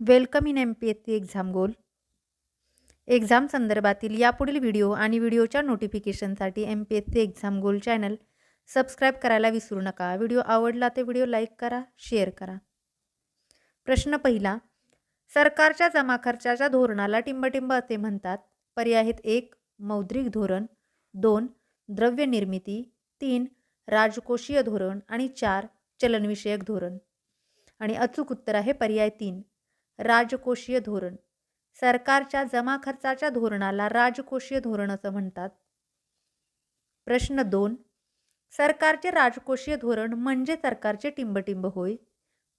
Welcome in M P S C exam goal exam संदर्भातील यापुढील video आणि व्हिडिओच्या नोटिफिकेशनसाठी M P S C exam goal channel subscribe करायला विसरू नका. व्हिडिओ आवडला तर व्हिडिओ लाईक करा शेअर करा. प्रश्न पहिला सरकारच्या जमा खर्चाच्या धोरणाला टिंबटिंब असे म्हणतात. पर्याय आहेत एक मौद्रिक धोरण. दोन द्रव्य निर्मिती. तीन राजकोषीय धोरण. आणि चार चलनविषयक धोरण. आणि अचूक उत्तर आहे पर्याय तीन. राजकोषीय धोरण. सरकारच्या जमा खर्चाच्या धोरणाला राजकोषीय धोरण असं म्हणतात. प्रश्न दोन. सरकारचे राजकोषीय धोरण म्हणजे सरकारचे टिंबटिंब होय?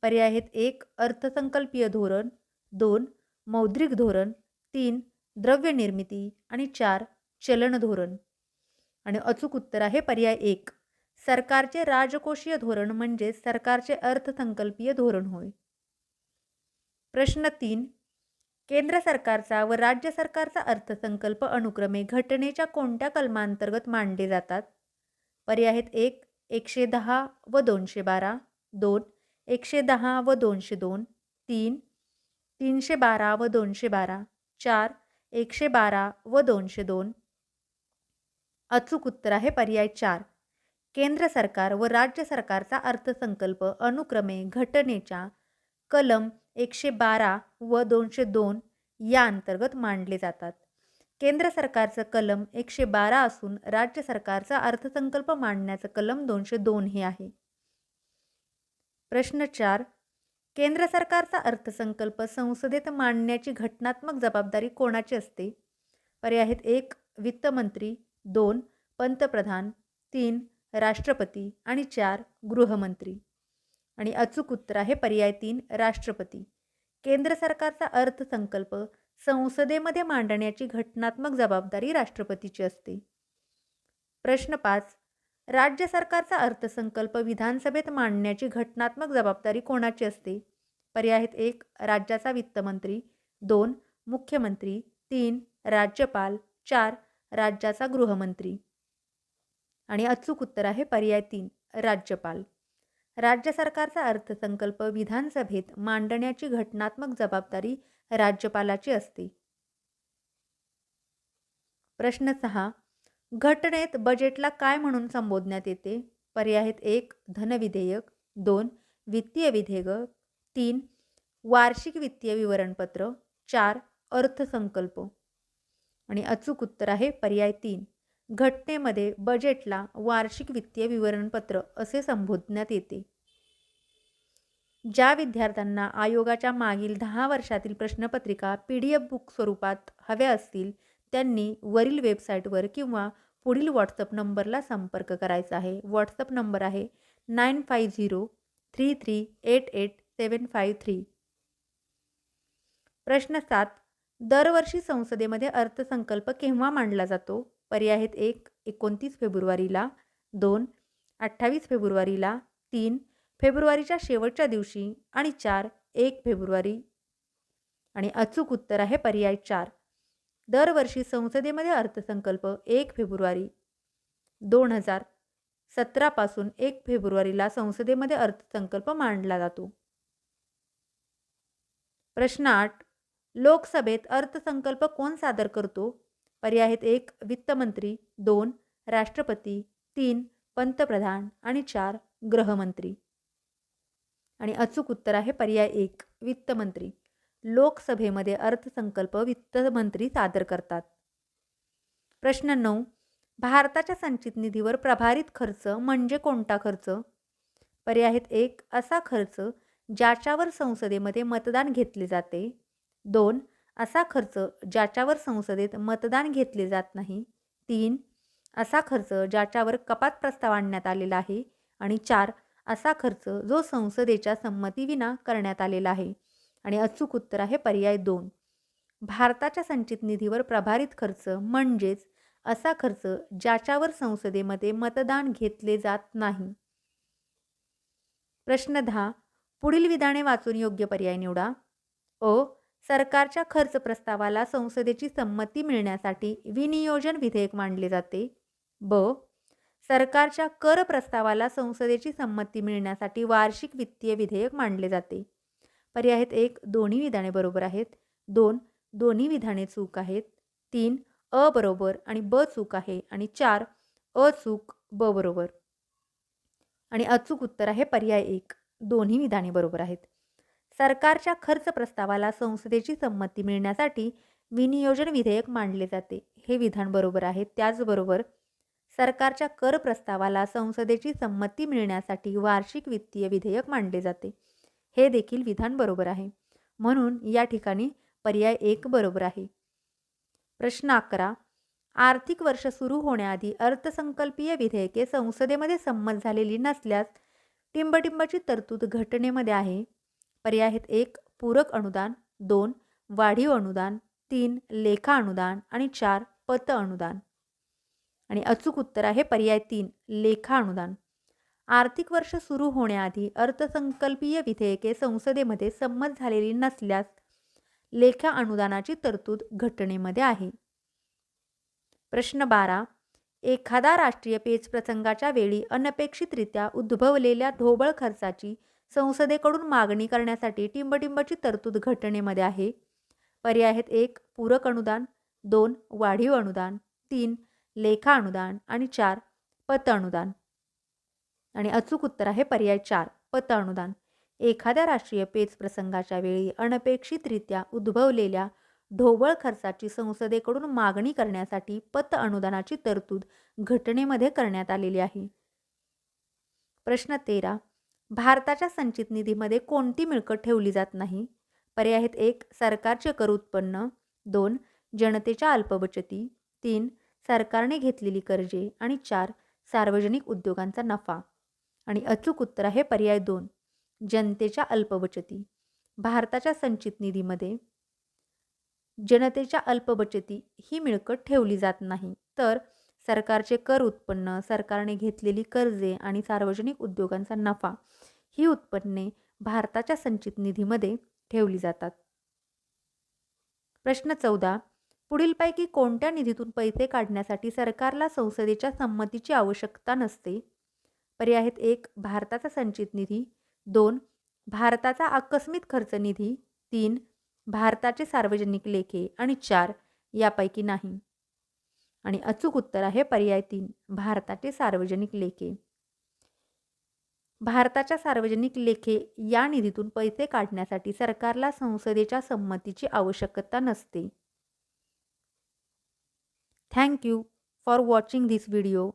पर्याय आहेत एक अर्थसंकल्पीय धोरण. दोन मौद्रिक धोरण. तीन द्रव्य निर्मिती आणि चार चलन धोरण. आणि अचूक उत्तर आहे पर्याय एक. सरकारचे राजकोषीय धोरण म्हणजे सरकारचे अर्थसंकल्पीय धोरण होय. प्रश्न तीन. केंद्र सरकारचा व राज्य सरकारचा अर्थसंकल्प अनुक्रमे घटनेच्या कोणत्या कलमांतर्गत मांडले जातात? पर्याय आहेत एक एकशे दहा व दोनशे बारा. दोन एकशे दहा व दोनशे दोन. तीन तीनशे बारा व दोनशे बारा. चार एकशे बारा व दोनशे दोन. अचूक उत्तर आहे पर्याय चार. केंद्र सरकार व राज्य सरकारचा अर्थसंकल्प अनुक्रमे घटनेच्या कलम एकशे बारा व दोनशे दोन या अंतर्गत मांडले जातात. केंद्र सरकारचं कलम एकशे बारा असून राज्य सरकारचा अर्थसंकल्प मांडण्याचं कलम दोनशे दोन हे आहे. प्रश्न चार. केंद्र सरकारचा अर्थसंकल्प संसदेत मांडण्याची घटनात्मक जबाबदारी कोणाची असते? पर्याय आहेत एक वित्तमंत्री. दोन पंतप्रधान. तीन राष्ट्रपती. आणि चार गृहमंत्री. आणि अचूक उत्तर आहे पर्याय तीन राष्ट्रपती. केंद्र सरकारचा अर्थसंकल्प संसदेमध्ये मांडण्याची घटनात्मक जबाबदारी राष्ट्रपतीची असते. प्रश्न पाच राज्य सरकारचा अर्थसंकल्प विधानसभेत मांडण्याची घटनात्मक जबाबदारी कोणाची असते? पर्याय आहेत एक राज्याचा वित्तमंत्री. दोन मुख्यमंत्री. तीन राज्यपाल. चार राज्याचा गृहमंत्री. आणि अचूक उत्तर आहे पर्याय तीन राज्यपाल. राज्य सरकारचा अर्थसंकल्प विधानसभेत मांडण्याची घटनात्मक जबाबदारी राज्यपालाची असते. प्रश्न सहा. घटनेत बजेटला काय म्हणून संबोधण्यात येते? पर्याय आहेत एक धनविधेयक. दोन वित्तीय विधेयक. तीन वार्षिक वित्तीय विवरणपत्र. चार अर्थसंकल्प. आणि अचूक उत्तर आहे पर्याय तीन. घटनेमध्ये बजेटला वार्षिक वित्तीय विवरणपत्र असे संबोधण्यात येते. ज्या विद्यार्थ्यांना आयोगाच्या मागील दहा वर्षातील प्रश्नपत्रिका पी डी एफ बुक स्वरूपात हव्या असतील त्यांनी वरील वेबसाईटवर किंवा पुढील व्हॉट्सअप नंबरला संपर्क करायचा आहे. व्हॉट्सअप नंबर आहे nine five zero three three eight eight seven five three प्रश्न सात दरवर्षी संसदेमध्ये अर्थसंकल्प केव्हा मांडला जातो? पर्याय आहेत एक एकोणतीस फेब्रुवारीला दोन अठ्ठावीस फेब्रुवारीला तीन फेब्रुवारीच्या शेवटच्या दिवशी आणि चार एक फेब्रुवारी. आणि अचूक उत्तर आहे पर्याय चार. दरवर्षी संसदेमध्ये अर्थसंकल्प एक फेब्रुवारी. दोन हजार सतरापासून एक फेब्रुवारीला संसदेमध्ये अर्थसंकल्प मांडला जातो. प्रश्न आठ. लोकसभेत अर्थसंकल्प कोण सादर करतो? पर्याय आहेत एक वित्तमंत्री दोन राष्ट्रपती तीन पंतप्रधान आणि चार गृहमंत्री. आणि अचूक उत्तर आहे पर्याय एक वित्तमंत्री. लोकसभेमध्ये अर्थसंकल्प वित्तमंत्री सादर करतात. प्रश्न नऊ भारताच्या संचित निधीवर प्रभारित खर्च म्हणजे कोणता खर्च? पर्याय आहेत एक असा खर्च ज्याच्यावर संसदेमध्ये मतदान घेतले जाते. दोन असा खर्च ज्याच्यावर संसदेत मतदान घेतले जात नाही. तीन असा खर्च ज्याच्यावर कपात प्रस्ताव आणण्यात आलेला आहे. आणि चार असा खर्च जो संसदेच्या संमतीविना करण्यात आलेला आहे. आणि अचूक उत्तर आहे पर्याय दोन. भारताच्या संचित निधीवर प्रभारित खर्च म्हणजेच असा खर्च ज्याच्यावर संसदेमध्ये मतदान घेतले जात नाही. प्रश्न दहा पुढील विधाने वाचून योग्य पर्याय निवडा. ओ सरकारच्या खर्च प्रस्तावाला संसदेची संमती मिळण्यासाठी विनियोजन विधेयक मांडले जाते. ब. सरकारच्या कर प्रस्तावाला संसदेची संमती मिळण्यासाठी वार्षिक वित्तीय विधेयक मांडले जाते. पर्याय आहेत एक दोन्ही विधाने बरोबर आहेत. दोन दोन्ही विधाने चूक आहेत. तीन अ बरोबर आणि ब चूक आहे आणि चार अ चूक ब बरोबर. आणि अचूक उत्तर आहे पर्याय एक दोन्ही विधाने बरोबर आहेत. सरकारच्या खर्च प्रस्तावाला संसदेची संमती मिळण्यासाठी विनियोजन विधेयक मांडले जाते. हे विधान बरोबर आहे. त्याचबरोबर सरकारच्या कर प्रस्तावाला संसदेची संमती मिळण्यासाठी वार्षिक वित्तीय विधेयक मांडले जाते. हे देखील विधान बरोबर आहे. म्हणून या ठिकाणी पर्याय एक बरोबर आहे. प्रश्न अकरा. आर्थिक वर्ष सुरू होण्याआधी अर्थसंकल्पीय विधेयके संसदेमध्ये संमत झालेली नसल्यास टिंबटिंबाची तरतूद घटनेमध्ये आहे. पर्याय आहेत एक पूरक अनुदान दोन वाढीव अनुदान तीन लेखा अनुदान आणि चार पत अनुदान. आणि अचूक उत्तर आहे पर्याय तीन लेखा अनुदान. आर्थिक वर्ष सुरू होण्याआधी अर्थसंकल्पीय विधेयके संसदेमध्ये संमत झालेली नसल्यास लेखा अनुदानाची तरतूद घटनेमध्ये आहे. प्रश्न बारा. एखादा राष्ट्रीय पेच प्रसंगाच्या वेळी अनपेक्षितरित्या उद्भवलेल्या ढोबळ खर्चाची संसदेकडून मागणी करण्यासाठी टिंबटिंबची तरतूद घटनेमध्ये आहे. पर्याय आहेत एक पूरक अनुदान दोन वाढीव अनुदान तीन लेखा अनुदान आणि चार पत अनुदान. आणि अचूक उत्तर आहे पर्याय चार पत अनुदान. एखाद्या राष्ट्रीय पेच प्रसंगाच्या वेळी अनपेक्षितरित्या उद्भवलेल्या ढोबळ खर्चाची संसदेकडून मागणी करण्यासाठी पत अनुदानाची तरतूद घटनेमध्ये करण्यात आलेली आहे. प्रश्न तेरा भारताच्या संचित निधीमध्ये कोणती मिळकत ठेवली जात नाही? पर्याय आहेत एक सरकारचे कर उत्पन्न. दोन जनतेच्या अल्पबचती. तीन सरकारने घेतलेली कर्जे. आणि चार सार्वजनिक उद्योगांचा नफा. आणि अचूक उत्तर आहे पर्याय दोन जनतेच्या अल्पबचती. भारताच्या संचित निधीमध्ये जनतेच्या अल्पबचती ही मिळकत ठेवली जात नाही. तर सरकारचे कर उत्पन्न सरकारने घेतलेली कर्जे आणि सार्वजनिक उद्योगांचा नफा ही उत्पन्ने भारताच्या संचित निधीमध्ये ठेवली जातात. प्रश्न चौदा. पुढीलपैकी कोणत्या निधीतून पैसे काढण्यासाठी सरकारला संसदेच्या संमतीची आवश्यकता नसते? पर्याय आहेत एक भारताचा संचित निधी. दोन भारताचा आकस्मित खर्च निधी. तीन भारताचे सार्वजनिक लेखे. आणि चार यापैकी नाही. आणि अचूक उत्तर आहे पर्याय तीन भारताचे सार्वजनिक लेखे. भारताच्या सार्वजनिक लेखे या निधीतून पैसे काढण्यासाठी सरकारला संसदेच्या संमतीची आवश्यकता नसते. Thank you for watching this video